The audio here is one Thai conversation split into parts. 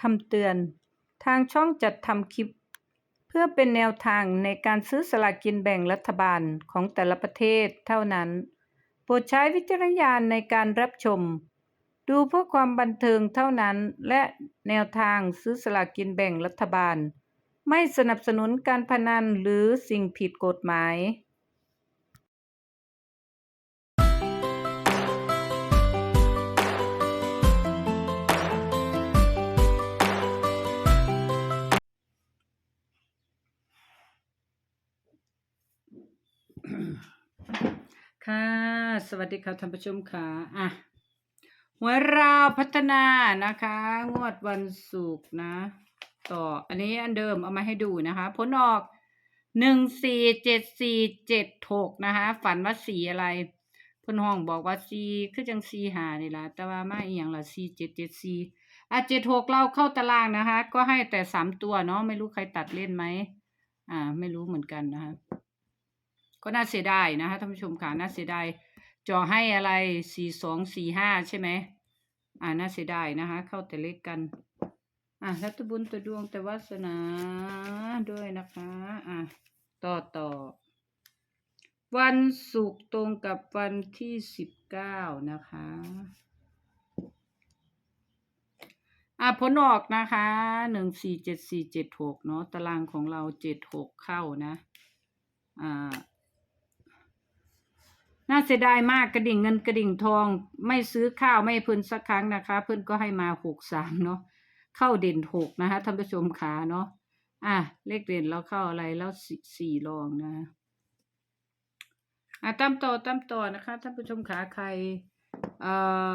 คำเตือน ทางช่องจัดทำคลิป เพื่อเป็นแนวทางในการซื้อสลากกินแบ่งรัฐบาลของแต่ละประเทศเท่านั้น โปรดใช้วิจารณญาณในการรับชม ดูเพื่อความบันเทิงเท่านั้น และแนวทางซื้อสลากกินแบ่งรัฐบาล ไม่สนับสนุนการพนันหรือสิ่งผิดกฎหมาย สวัสดีค่ะท่านผู้ชมค่ะอะหัวราพัฒนานะคะ งวดวันศุกร์นะ ต่ออันนี้อันเดิมเอามาให้ดูนะคะ ผลออกหนึ่งสี่เจ็ดสี่เจ็ดหกนะคะ ฝันว่าสีอะไรเพิ่นห้องบอกว่าสีคือจังสีหานี่ละแต่ว่าไมาอีหยังละสีเจ็ดเจ็ดสี่อะเจ็ดหกเราเข้าตารางนะคะ ก็ให้แต่สามตัวเนาะไม่รู้ใครตัดเล่นไหมอ่า ไม่รู้เหมือนกันนะคะก็น่าเสียดายนะคะท่านผู้ชมค่ะน่าเสียดาย จอให้อะไรสี่สองสี่ห้าใช่ไหมอ่าน่าเสียดายนะคะ เข้าแต่เล็กกัน อะรัตบุญตัวดวงแต่วาสนาด้วยนะคะ อะต่อต่อ วันศุกร์ตรงกับวันที่สิบเก้านะคะ อะผลออกนะคะหนึ่งสี่เจ็ดสี่เจ็ดหกเนาะตารางของเราเจ็ดหกเข้านะ อ่า น่าเสียดายมากกระดิ่งเงินกระดิ่งทอง ไม่ซื้อข้าวไม่ให้เพิ่นสักครั้งนะคะ เพิ่นก็ให้มาหกสามเนาะเข้าเด่นหกนะคะท่านผู้ชมขาเนาะอะเลขเด่นเราเข้าอะไรแล้วสี่สี่รองนะอะตามต่อตามต่อนะคะท่านผู้ชมขาใครเอ่อ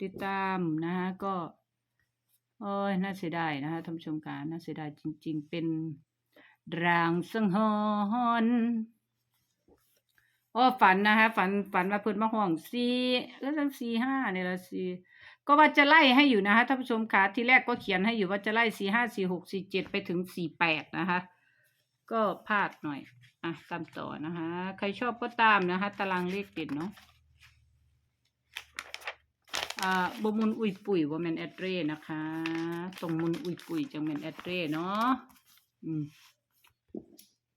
ติดตามนะคะก็โอ้ยน่าเสียดายนะคะท่านผู้ชมขาน่าเสียดายจริง ๆ เป็นรางสังหรณ์ โอ้ฝันนะคะฝันฝันว่าเพิ่นมาห้องสี่ก็ทั้งสี่ห้าเนี่ยละสี่ก็ว่าจะไล่ให้อยู่นะคะท่านผู้ชมค่ะที่แรกก็เขียนให้อยู่ว่าจะไล่สี่ห้าสี่หกสี่เจ็ดไปถึงสี่แปดนะคะ ก็พลาดหน่อย อะตามต่อนะคะ ใครชอบก็ตามนะคะ ตารางเลขเด่นเนาะอ่าบมุนอุยปุ๋ยว่าแมนแอดเรนะคะตรงมุนอุยปุ๋ยจังแมนแอดเรเนาะอืม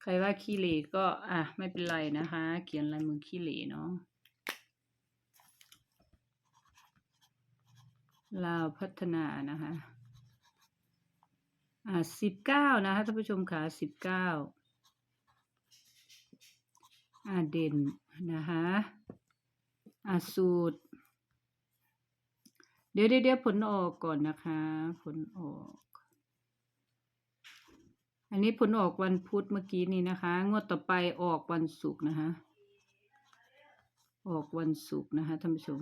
ครว่าขี้เหร่ก็อะไม่เป็นไรนะคะ เขียนลายมือขี้เหร่เนาะลาวพัฒนานะคะอ่าสิบเก้านะคะท่านผู้ชมค่ะสิบเก้าอ่าเด่นนะคะอ่าสูตร เดี๋ยวเดี๋ยวผลออกก่อนนะคะ ผลออก อันนี้ผลออกวันพุธเมื่อกี้นี้นะคะ งวดต่อไปออกวันศุกร์นะคะ ออกวันศุกร์นะคะท่านผู้ชม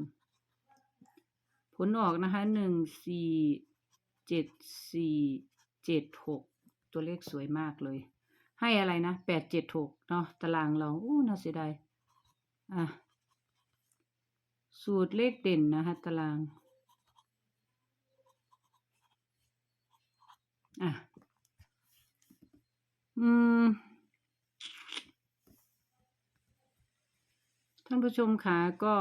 ผลออกนะคะหนึ่งสี่เจ็ดสี่เจ็ดหกตัวเลขสวยมากเลย ให้อะไรนะแปดเจ็ดหกเนาะตารางเราอู้น่าเสียดายอะสูตรเลขเด่นนะคะตาราง อะ อืม ท่านผู้ชมคะก็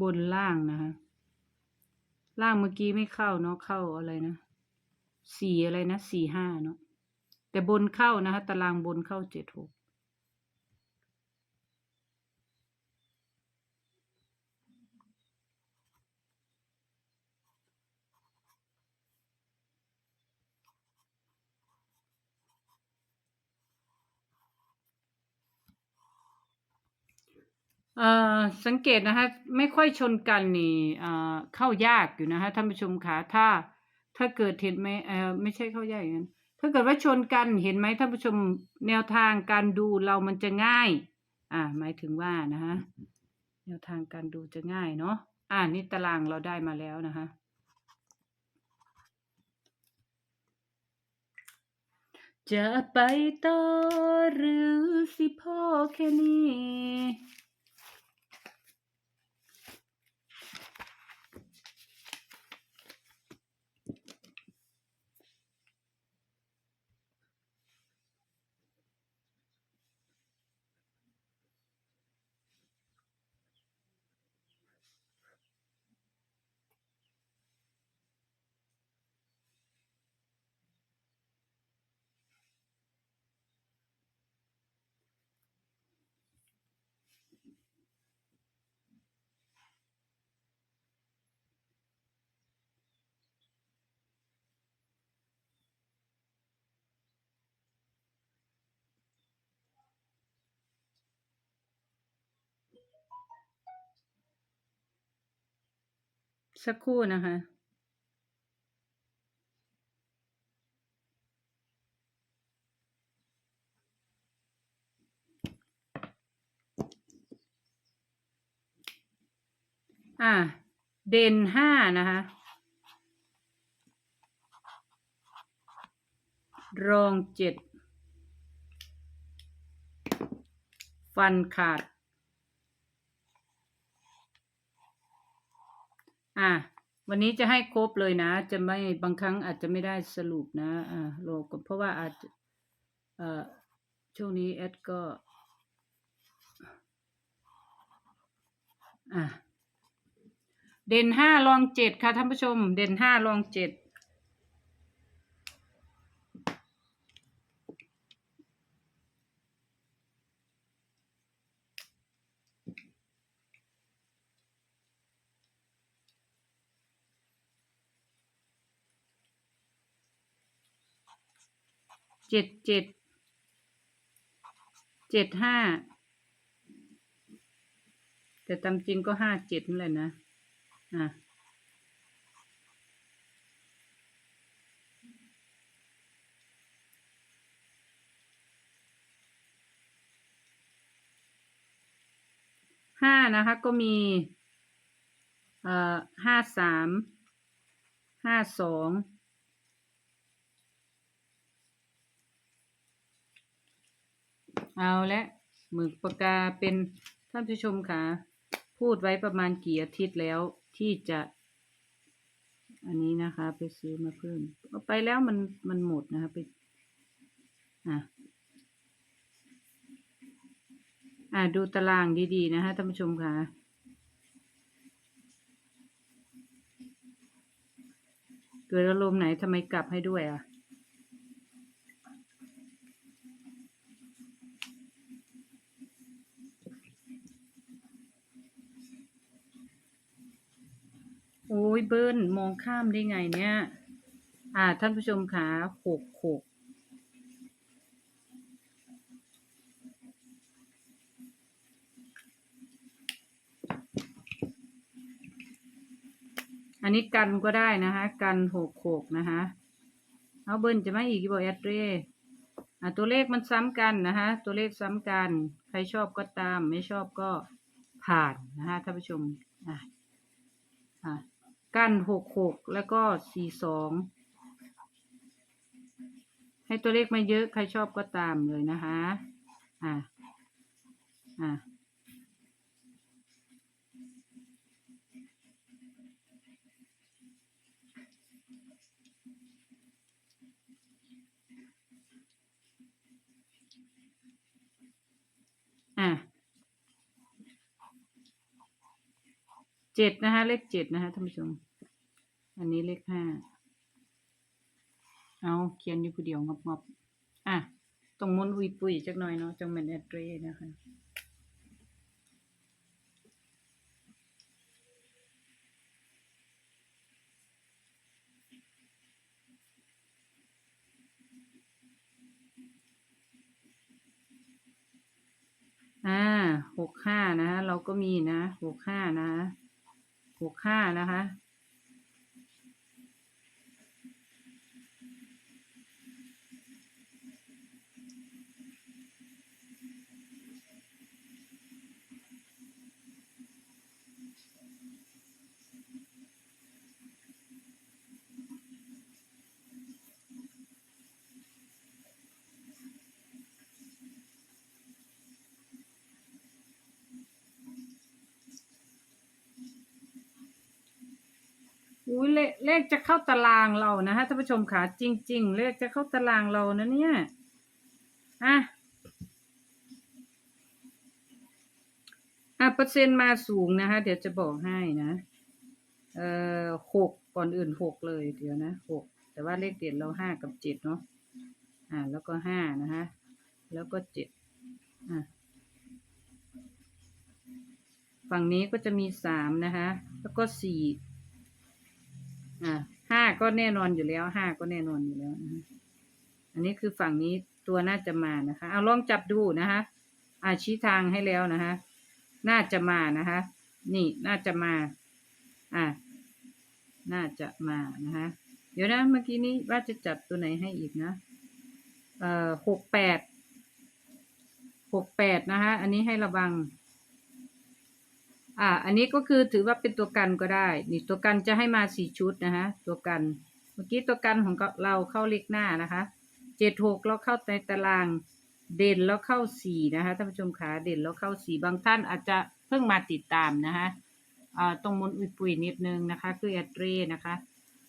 บนล่างนะคะ ล่างเมื่อกี้ไม่เข้าเนาะเข้าอะไรนะ สี่อะไรนะสี่ห้าเนาะแต่บนเข้านะคะตารางบนเข้าเจ็ดหกอ่อสังเกตนะคะไม่ค่อยชนกันนี่อ่อเข้ายากอยู่นะคะท่านผู้ชมคะถ้า ถ้าเกิดเห็นไหมเออไม่ใช่เข้ายากอย่างนั้นถ้าเกิดว่าชนกันเห็นไหมท่านผู้ชมแนวทางการดูเรามันจะง่าย อ่า หมายถึงว่านะคะแนวทางการดูจะง่ายเนาะอ่านี่ตารางเราได้มาแล้วนะคะจะไปต่อหรือสิพ่อแค่นี้ สักครู่นะคะอ่า เด่นห้านะคะ รองเจ็ด ฟันขาด อะ วันนี้จะให้ครบเลยนะ จะไม่บางครั้งอาจจะไม่ได้สรุปนะอ่าโลกเพราะว่าอาจจะเอ่อช่วงนี้แอดก็ อะเด่นห้าลองเจ็ดค่ะท่านผู้ชม เด่นห้าลองเจ็ด เจ็ดเจ็ด เจ็ดห้า แต่ตามจริงก็ห้าเจ็ดนั่นแหละนะ อะห้านะคะก็มี เอ่อห้าสาม ห้าสอง เอาและหมึกปากกาเป็นท่านผู้ชมค่ะพูดไว้ประมาณกี่อาทิตย์แล้วที่จะ อันนี้นะคะ ไปซื้อมาเพิ่มเอาไปแล้วมันมันหมดนะคะไปอะอะดูตารางดีๆนะคะท่านผู้ชมค่ะเกิดอารมณ์ไหนทำไมกลับให้ด้วยอะ เบิ้ลมองข้ามได้ไงเนี่ย อ่า ท่านผู้ชมขาหกหกอันนี้กันก็ได้นะคะ กันหกหกนะคะเอาเบิ้ลจะไม่อีกบอกแอดเรอ่าตัวเลขมันซ้ำกันนะคะ ตัวเลขซ้ำกัน ใครชอบก็ตาม ไม่ชอบก็ผ่านนะคะท่านผู้ชมอะอะ กันหกหกแล้วก็สี่สองให้ตัวเลขไม่เยอะใครชอบก็ตามเลยนะคะ อะอะอะเจ็ดนะคะ เลขเจ็ดนะคะท่านผู้ชม อันนี้เลขห้า เอาเขียนอยู่ผู้เดียวงบๆอะ ตรงมุนอุยปุยจักหน่อยเนาะจังเป็นแอดเรนะคะอ่าหกห้านะคะเราก็มีนะหกห้านะหกห้านะคะ อุ้ยเลขเลขจะเข้าตารางเรานะฮะท่านผู้ชมค่ะจริง ๆ เลขจะเข้าตารางเรานะเนี่ยอะอะเปอร์เซ็นต์มาสูงนะคะเดี๋ยวจะบอกให้นะเอ่อหกก่อนอื่นหกเลยเดี๋ยวนะหกแต่ว่าเลขเด่นเราห้ากับเจ็ดเนาะอ่าแล้วก็ห้านะคะแล้วก็เจ็ดอะฝั่งนี้ก็จะมีสามนะคะ แล้วก็สี่ อ่าห้าก็แน่นอนอยู่แล้วห้าก็แน่นอนอยู่แล้วนะฮะอันนี้คือฝั่งนี้ตัวน่าจะมานะคะ เอาลองจับดูนะคะอาชี้ทางให้แล้วนะคะ น่าจะมานะคะ นี่น่าจะมา อ่าน่าจะมานะคะ เดี๋ยวนะเมื่อกี้นี้ว่าจะจับตัวไหนให้อีกนะ เอ่อหกแปดหกแปดนะคะ อันนี้ให้ระวัง อ่า อันนี้ก็คือถือว่าเป็นตัวกันก็ได้ นี่ตัวกันจะให้มาสี่ชุดนะคะตัวกัน เมื่อกี้ตัวกันของเราเข้าเลขหน้านะคะเจ็ดหกแล้วเข้าในตารางเด่นแล้วเข้าสี่นะคะท่านผู้ชมขาเด่นแล้วเข้าสี่บางท่านอาจจะเพิ่งมาติดตามนะคะอ่าตรงมนอุยปุยนิดนึงนะคะ คือแอดเรนะคะ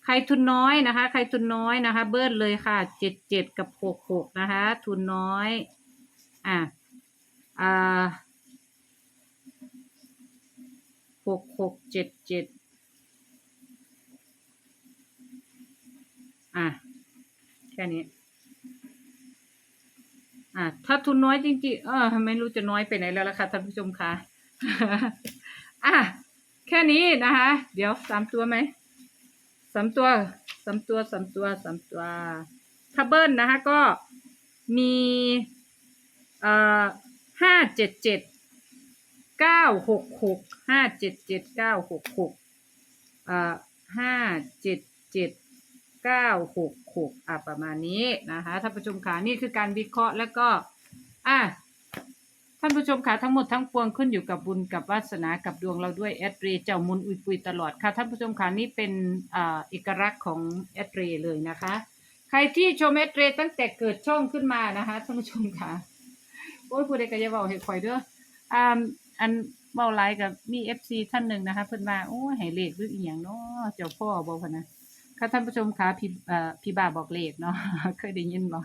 ใครทุนน้อยนะคะ ใครทุนน้อยนะคะ เบิ้ลเลยค่ะเจ็ดเจ็ดกับหกหกนะคะ ทุนน้อย อะอ่า หกหกเจ็ดเจ็ดอะ แค่นี้ อะ ถ้าทุนน้อยจริงๆ เออไม่รู้จะน้อยไปไหนแล้วล่ะค่ะท่านผู้ชมคะอะ แค่นี้นะคะ เดี๋ยวสามตัวไหมสามตัวสามตัวสามตัวสามตัวถ้าเบิ้ลนะคะก็มีเอ่อห้าเจ็ดเจ็ด เก้าหกหกห้าเจ็ดเจ็ดเก้าหกหกเอ่อห้าเจ็ดเจ็ดเก้าหกหกอะประมาณนี้นะคะท่านผู้ชมขานี่คือการวิเคราะห์แล้วก็อะท่านผู้ชมคะทั้งหมดทั้งปวงขึ้นอยู่กับบุญกับวาสนากับดวงเราด้วยแอดเรเจ้ามุนอุยปุยตลอดค่ะท่านผู้ชมคะนี่เป็นอ่าเอกลักษณ์ของแอดเรเลยนะคะ ใครที่ชมแอดเรตั้งแต่เกิดช่องขึ้นมานะคะท่านผู้ชมคะโอ้ยผู้ใดก็อย่าบอกให้คอยเด้ออ่า อันเบาไลกับมีเอฟซีท่านหนึ่งนะคะเพื่อนว่าโอ้หายเลขหรืออีหยังเนาะเจ้าพ่อบอกพนะค่ะท่านผู้ชมคะพี่เอ่อพี่บาบอกเลขเนาะเคยได้ยินบ่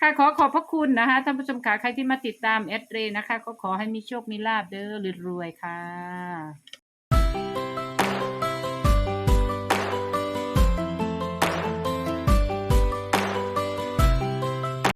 ค่ะขอขอบพระคุณนะคะท่านผู้ชมค่ะใครที่มาติดตามแอดเรนะคะ ก็ขอให้มีโชคมีลาบเด้อรวยๆค่ะ